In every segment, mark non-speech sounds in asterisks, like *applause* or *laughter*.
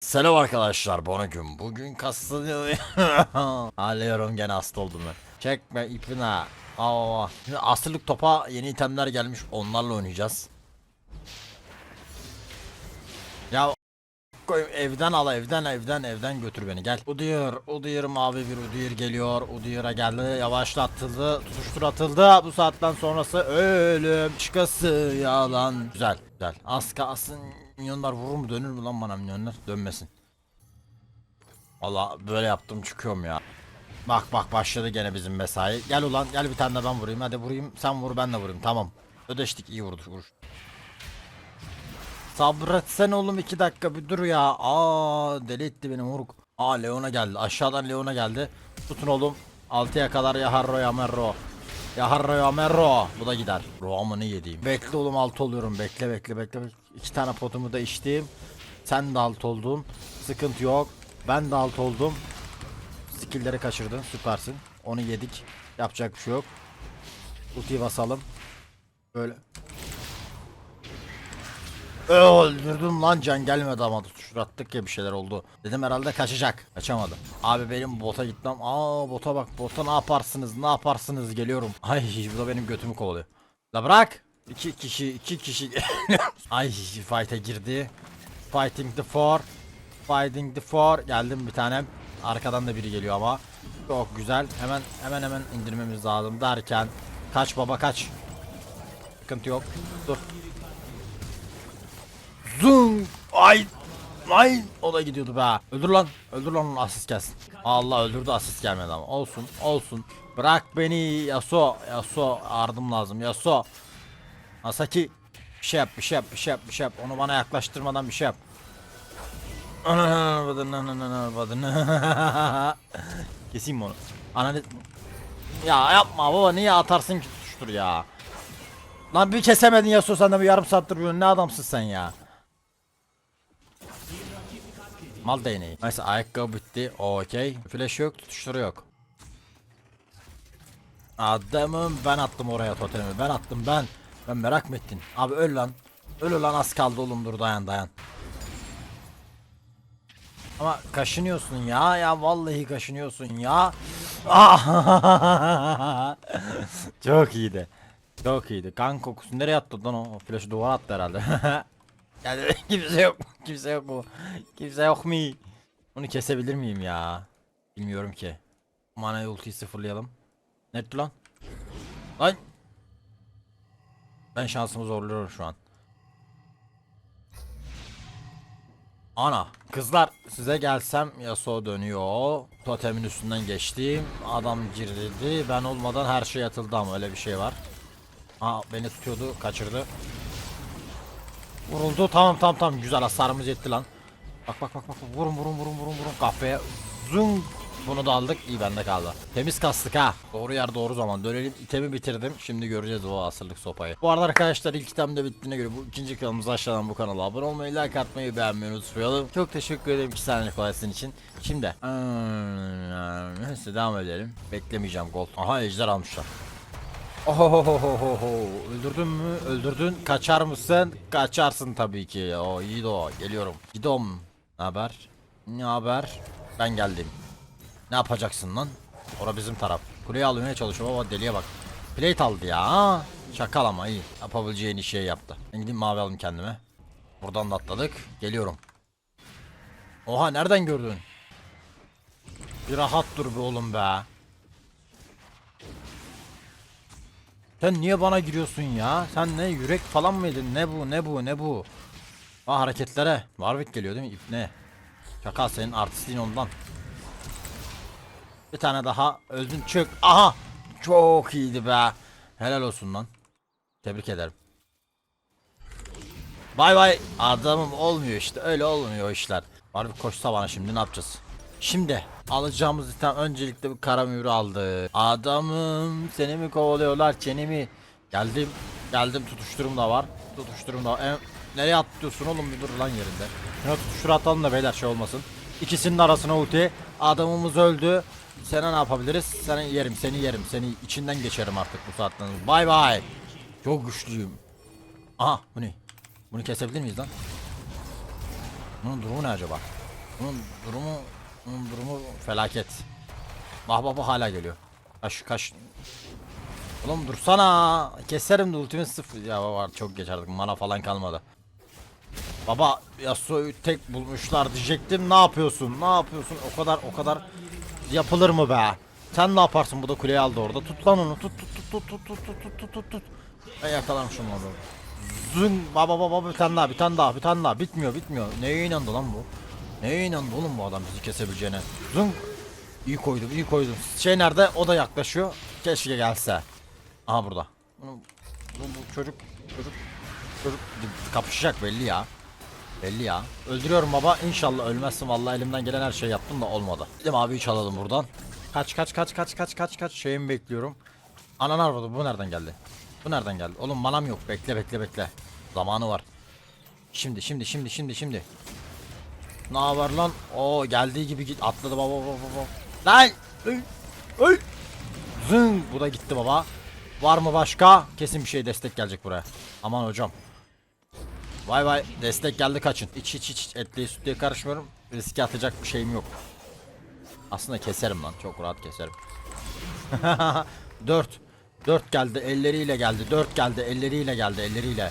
Selam arkadaşlar bugün bugün kastını Ağlıyorum *laughs* gene hasta oldum ben. Çekme ipine Aa, Şimdi asırlık topa yeni itemler gelmiş onlarla oynayacağız. Ya koyayım, evden al evden evden evden götür beni gel. Udyr Udyr mavi bir Udyr geliyor. Udyr'a geldi yavaşlatıldı tutuştur atıldı. Bu saatten sonrası ölüm çıkası yalan. Güzel güzel. Az kalsın minyonlar vurur mu dönür mü lan bana minyonlar dönmesin Valla böyle yaptım çıkıyorum ya Bak bak başladı gene bizim mesai Gel ulan gel bir tane de ben vurayım hadi vurayım sen vur ben de vurayım tamam Ödeştik iyi vurdu vuruş Sabretsen oğlum iki dakika bir dur ya. Aa deli etti beni moruk. Aa Leon'a geldi. Aşağıdan Leon'a geldi. Tutun oğlum. 6'ya kadar ya Harro ya Merro. Ya Harro ya Merro. Bu da gider. Roamını yediğim. Bekle oğlum alt oluyorum. Bekle bekle. bekle. İki tane potumu da içtim. Sen de alt oldun. Sıkıntı yok. Ben de alt oldum. Skill'leri kaçırdın. Süpersin. Onu yedik. Yapacak bir şey yok. Ultiyi basalım. Böyle. Öldürdüm lan can gelmedi ama tutuşturattık ya bir şeyler oldu. Dedim herhalde kaçacak. Kaçamadı. Abi benim bota gitmem. Aa bota bak bota ne yaparsınız ne yaparsınız geliyorum. Ay bu da benim götümü kovalıyor. La bırak. İki kişi iki kişi. Ay fight'e girdi. Fighting the four. Fighting the four. Geldim bir tanem. Arkadan da biri geliyor ama. Çok güzel. Hemen hemen hemen indirmemiz lazım derken. Kaç baba kaç. Sıkıntı yok. Dur. Zung. Ay. Ay. O da gidiyordu be. Öldür lan. Öldür lan onu asist gelsin. Allah öldürdü asist gelmedi ama. Olsun. Olsun. Bırak beni Yasuo. Yasuo yardım lazım. Yasuo. Asaki. Bir şey yap. Bir şey yap. Bir şey yap. Bir şey yap. Onu bana yaklaştırmadan bir şey yap. *laughs* Keseyim mi onu? Ananı... Ya yapma baba niye atarsın ki tutuştur ya. Lan bir kesemedin Yasuo sen de bir yarım saattir böyle ne adamsın sen ya. Mal değneği. Neyse ayakkabı bitti. Okey. Flash yok, tutuşturu yok. Adamım ben attım oraya totemi. Ben attım ben. Ben merak mı ettin? Abi öl lan. Öl lan az kaldı oğlum dur dayan dayan. Ama kaşınıyorsun ya ya vallahi kaşınıyorsun ya. Ah! *laughs* Çok iyiydi. Çok iyiydi. Kan kokusu nereye attı lan o? Flaşı duvara attı herhalde. *laughs* yani kimse yok? Kimse yok mu? Kimse yok mu? Onu kesebilir miyim ya? Bilmiyorum ki. Mana ultiyi sıfırlayalım. Nerede lan? Lan! Ben şansımı zorluyorum şu an. Ana kızlar size gelsem Yasuo dönüyor. Totemin üstünden geçtim. Adam girdi. Ben olmadan her şey atıldı ama öyle bir şey var. Aa beni tutuyordu kaçırdı. Vuruldu tamam tamam tamam güzel hasarımız yetti lan. Bak bak bak bak vurun vurun vurun vurun vurun kafaya. Zung. Bunu da aldık iyi bende kaldı. Temiz kastık ha. Doğru yer doğru zaman. Dönelim itemi bitirdim. Şimdi göreceğiz o asırlık sopayı. Bu arada arkadaşlar ilk item de bittiğine göre bu ikinci kanalımız aşağıdan bu kanala abone olmayı, like atmayı, beğenmeyi unutmayalım. Çok teşekkür ederim 2 saniye kolaysın için. Şimdi neyse devam edelim. Beklemeyeceğim gold. Aha ejder almışlar. Ohohohoho öldürdün mü? Öldürdün. Kaçar mısın? Kaçarsın tabii ki. O iyi de o. Geliyorum. Gidom. Ne haber? Ne haber? Ben geldim. Ne yapacaksın lan? Ora bizim taraf. Kuleyi almaya çalışıyor ama deliye bak. Plate aldı ya. Şakal ama iyi. Yapabileceğin şey yaptı. Ben gideyim mavi alayım kendime. Buradan da atladık. Geliyorum. Oha nereden gördün? Bir rahat dur be oğlum be. Sen niye bana giriyorsun ya? Sen ne yürek falan mıydın? Ne bu ne bu ne bu? Aa hareketlere. Warwick geliyor değil mi? İp ne? Şaka senin artistliğin ondan. Bir tane daha öldün çık. Aha! Çok iyiydi be. Helal olsun lan. Tebrik ederim. Bay bay. Adamım olmuyor işte. Öyle olmuyor işler. Warwick koşsa bana şimdi ne yapacağız? Şimdi alacağımız item öncelikle bir kara aldı. Adamım seni mi kovalıyorlar çenemi? Geldim geldim tutuşturum da var. Tutuşturum da var. E, nereye atlıyorsun oğlum bir dur lan yerinde. Şuna tutuştur atalım da beyler şey olmasın. İkisinin arasına ulti. Adamımız öldü. Sana ne yapabiliriz? Seni yerim seni yerim. Seni içinden geçerim artık bu saatten. Bay bay. Çok güçlüyüm. Aha bu ne? Bunu kesebilir miyiz lan? Bunun durumu ne acaba? Bunun durumu bunun durumu felaket. Bah bah bah hala geliyor. Kaş kaş. Oğlum dursana. Keserim de ultimin sıfır. Ya var çok geç artık mana falan kalmadı. Baba Yasuo'yu tek bulmuşlar diyecektim. Ne yapıyorsun? Ne yapıyorsun? O kadar o kadar yapılır mı be? Sen ne yaparsın? Bu da kuleyi aldı orada. Tut lan onu. Tut tut tut tut tut tut tut tut tut tut. Ben yakalamışım onu. Zın baba baba bir tane daha bir tane daha bir tane daha bitmiyor bitmiyor. Neye inandı lan bu? Neye inandı oğlum bu adam bizi kesebileceğine? Zın İyi koydum iyi koydum. Şey nerede? O da yaklaşıyor. Keşke gelse. Aha burada. Bu, bu çocuk çocuk çocuk kapışacak belli ya. Belli ya. Öldürüyorum baba. İnşallah ölmezsin. Vallahi elimden gelen her şeyi yaptım da olmadı. Dedim abi çalalım buradan. Kaç kaç kaç kaç kaç kaç kaç şeyimi bekliyorum. Anan arvadı bu nereden geldi? Bu nereden geldi? Oğlum manam yok. Bekle bekle bekle. Zamanı var. Şimdi şimdi şimdi şimdi şimdi. Ne haber lan? Oo geldiği gibi git atladı baba baba baba. Lan! Öy! Öy! Zın! Bu da gitti baba. Var mı başka? Kesin bir şey destek gelecek buraya. Aman hocam. Vay vay destek geldi kaçın. İç iç iç etliye sütlüye karışmıyorum. Riske atacak bir şeyim yok. Aslında keserim lan. Çok rahat keserim. *laughs* 4. 4 geldi elleriyle geldi. 4 geldi elleriyle geldi elleriyle.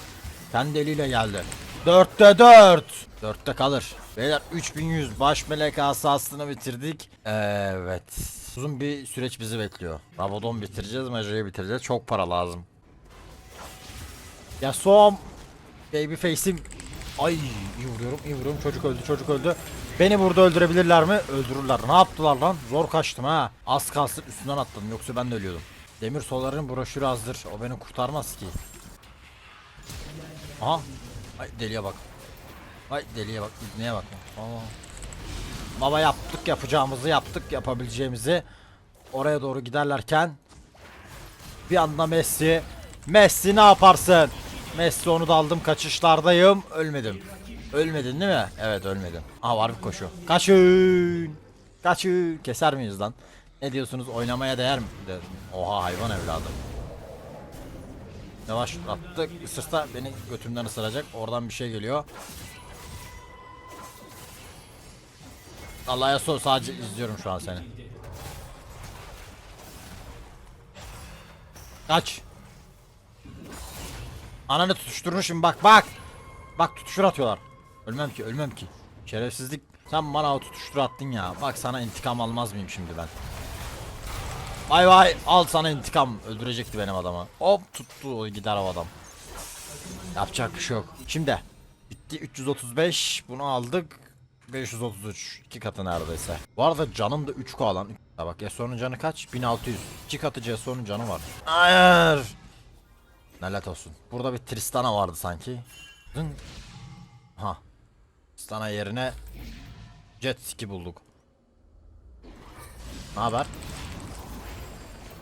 Kendi eliyle geldi. 4'te 4. 4'te kalır. Beyler 3100 baş melek asasını bitirdik. Evet. Uzun bir süreç bizi bekliyor. Rabadon bitireceğiz, Major'ı bitireceğiz. Çok para lazım. Ya som baby face'im Ay iyi vuruyorum iyi vuruyorum çocuk öldü çocuk öldü Beni burada öldürebilirler mi? Öldürürler ne yaptılar lan? Zor kaçtım ha Az kalsın üstünden atladım yoksa ben de ölüyordum Demir soların broşürü azdır o beni kurtarmaz ki Aha Ay deliye bak Ay deliye bak neye bak Aa. Baba yaptık yapacağımızı yaptık yapabileceğimizi Oraya doğru giderlerken Bir anda Messi Messi ne yaparsın? Messi onu da aldım kaçışlardayım. Ölmedim. Ölmedin değil mi? Evet ölmedim. Aha var bir koşu. Kaçın. Kaçın. Keser miyiz lan? Ne diyorsunuz oynamaya değer mi? De- Oha hayvan evladım. Yavaş attı. Isırsa beni götümden ısıracak. Oradan bir şey geliyor. Allah'a sor sadece izliyorum şu an seni. Kaç. Ananı tutuşturmuşum bak bak. Bak tutuştur atıyorlar. Ölmem ki ölmem ki. Şerefsizlik. Sen bana o tutuştur attın ya. Bak sana intikam almaz mıyım şimdi ben? Vay vay al sana intikam. Öldürecekti benim adamı. Hop tuttu gider o adam. Yapacak bir şey yok. Şimdi bitti 335 bunu aldık. 533 iki katı neredeyse. Bu arada canım da 3 alan. Ha bak Yasuo'nun canı kaç? 1600. 2 katı Yasuo'nun canı var. Hayır. Lanet olsun. Burada bir Tristana vardı sanki. Dın. Ha. Tristana yerine Jet Ski bulduk. Ne haber?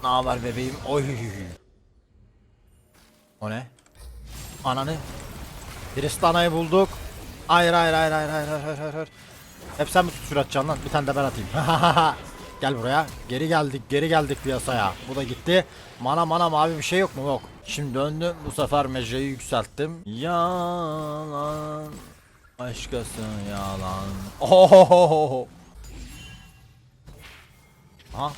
Ne haber bebeğim? Oy. O ne? Ananı. Tristana'yı bulduk. Hayır hayır hayır hayır hayır hayır hayır hayır. Hep sen mi tutuşur atacaksın lan? Bir tane de ben atayım. *laughs* Gel buraya. Geri geldik geri geldik piyasaya. Bu da gitti. Mana mana mavi bir şey yok mu? Yok. Şimdi döndüm. Bu sefer mecrayı yükselttim. Yalan. Başkası yalan. Ohohoho. Aha.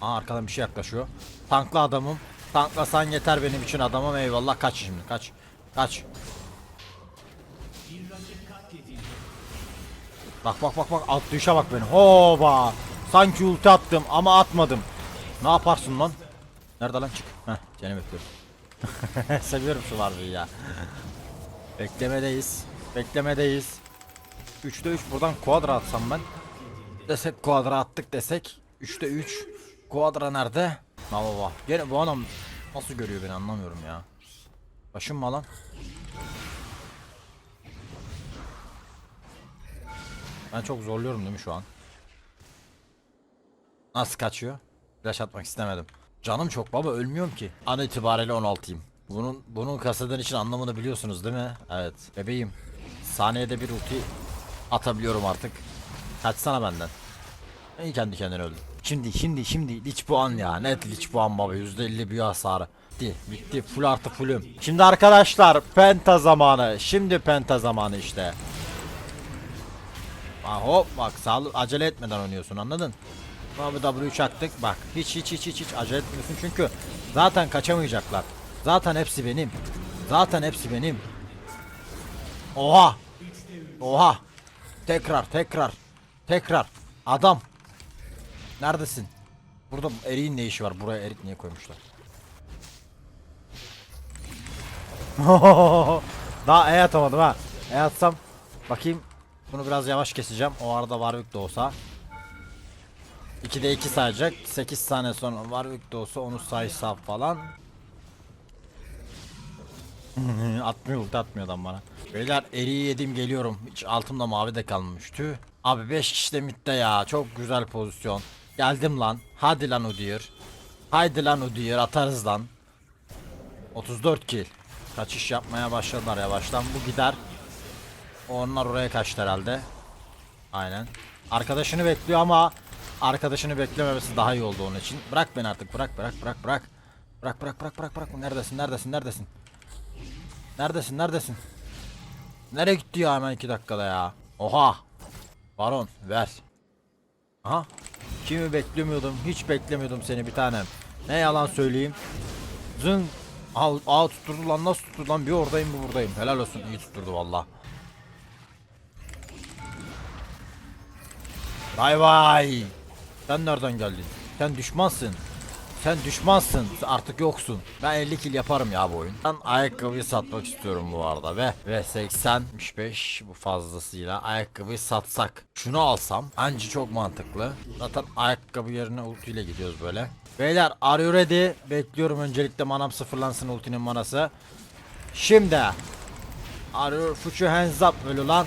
Aha arkadan bir şey yaklaşıyor. Tanklı adamım. Tanklasan yeter benim için adamım. Eyvallah kaç şimdi kaç. Kaç. Bak bak bak bak atlayışa bak beni. Hoba. Sanki ulti attım ama atmadım. Ne yaparsın lan? Nerede lan çık. Heh seni bekliyorum. *laughs* Seviyorum şu varlığı ya. Beklemedeyiz. Beklemedeyiz. 3'te 3 buradan kuadra atsam ben. Desek kuadra attık desek. 3'te 3. Kuadra nerede? Ha baba. Gene bu adam nasıl görüyor beni anlamıyorum ya. Başım mı lan? Ben çok zorluyorum değil mi şu an? Nasıl kaçıyor? Flash atmak istemedim. Canım çok baba ölmüyorum ki. An itibariyle 16'yım. Bunun bunun kasadan için anlamını biliyorsunuz değil mi? Evet. Bebeğim. Saniyede bir ulti atabiliyorum artık. Kaçsana benden. İyi kendi kendine öldü. Şimdi şimdi şimdi liç puan ya. Net liç puan baba. %50 bir hasarı. Bitti. Bitti. Full artı fullüm. Şimdi arkadaşlar penta zamanı. Şimdi penta zamanı işte. Aa, hop bak sağlı acele etmeden oynuyorsun anladın? Abi W çaktık bak hiç hiç hiç hiç hiç acele etmiyorsun çünkü zaten kaçamayacaklar. Zaten hepsi benim. Zaten hepsi benim. Oha. Oha. Tekrar tekrar. Tekrar. Adam. Neredesin? Burada eriğin ne işi var? Buraya erik niye koymuşlar? *laughs* Daha E atamadım ha. E atsam bakayım. Bunu biraz yavaş keseceğim. O arada Warwick de olsa. 2'de 2 sayacak. 8 saniye sonra Warwick de olsa onu saysa falan. *laughs* atmıyor ulti atmıyor adam bana. Beyler eriği yedim geliyorum. Hiç altımda mavi de kalmamış. Tüh. Abi 5 kişi de midde ya. Çok güzel pozisyon. Geldim lan. Hadi lan Udyr. Haydi lan Udyr atarız lan. 34 kill. Kaçış yapmaya başladılar yavaştan. Bu gider. Onlar oraya kaçtı herhalde. Aynen. Arkadaşını bekliyor ama arkadaşını beklememesi daha iyi oldu onun için. Bırak beni artık. Bırak bırak bırak bırak. Bırak bırak bırak bırak bırak. Neredesin? Neredesin? Neredesin? Neredesin? Neredesin? Nereye gitti ya hemen 2 dakikada ya? Oha. Baron ver. Aha. Kimi beklemiyordum? Hiç beklemiyordum seni bir tanem. Ne yalan söyleyeyim. Zın. Aa, aa tutturdu lan nasıl tutturdu lan bir oradayım bir buradayım. Helal olsun iyi tutturdu valla. Vay vay. Sen nereden geldin? Sen düşmansın. Sen düşmansın. Sen artık yoksun. Ben 50 kill yaparım ya bu oyun. Ben ayakkabıyı satmak istiyorum bu arada ve ve 85 bu fazlasıyla ayakkabıyı satsak. Şunu alsam anca çok mantıklı. Zaten ayakkabı yerine ulti ile gidiyoruz böyle. Beyler are you ready? Bekliyorum öncelikle manam sıfırlansın ultinin manası. Şimdi Are you your hands up ölü lan.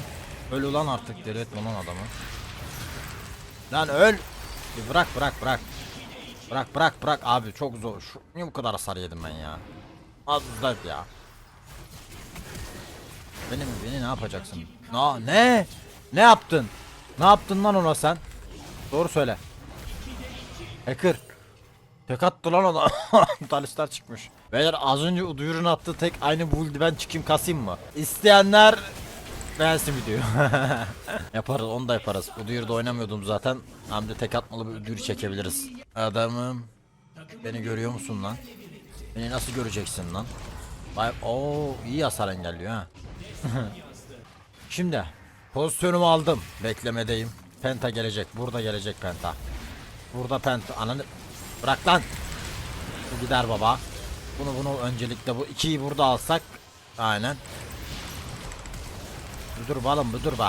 Ölü lan artık deli etme lan adamı. Lan öl. Bir bırak bırak bırak. Bırak bırak bırak abi çok zor. Şu, niye bu kadar hasar yedim ben ya? Az uzak ya. Beni mi? Beni ne yapacaksın? Na, ne? Ne yaptın? Ne yaptın lan ona sen? Doğru söyle. Hacker. Tek attı lan ona. *laughs* Talistar çıkmış. Beyler az önce Uduyur'un attığı tek aynı build ben çıkayım kasayım mı? İsteyenler beğensin videoyu. *laughs* yaparız onu da yaparız. Uduyur'da oynamıyordum zaten. Hem de tek atmalı bir Uduyur çekebiliriz. Adamım. Beni görüyor musun lan? Beni nasıl göreceksin lan? Vay o iyi hasar engelliyor ha. *laughs* Şimdi pozisyonumu aldım. Beklemedeyim. Penta gelecek. Burada gelecek Penta. Burada Penta. Ananı bırak lan. Bu gider baba. Bunu bunu öncelikle bu ikiyi burada alsak. Aynen. Dur balım dur be.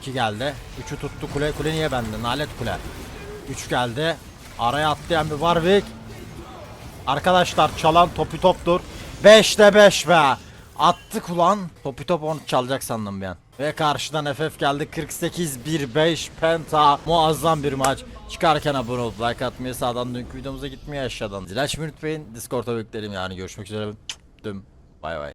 İki geldi. Üçü tuttu kule. Kule niye bende? Nalet kule. Üç geldi. Araya atlayan bir Warwick. Arkadaşlar çalan topu toptur. 5'te 5 be. Attık ulan. Topu top onu çalacak sandım an. Ve karşıdan FF geldi 48-1-5 Penta muazzam bir maç. Çıkarken abone olup like atmayı sağdan dünkü videomuza gitmeyi aşağıdan. Zil açmayı unutmayın. Discord'a beklerim yani görüşmek üzere. Düm. Bay bay.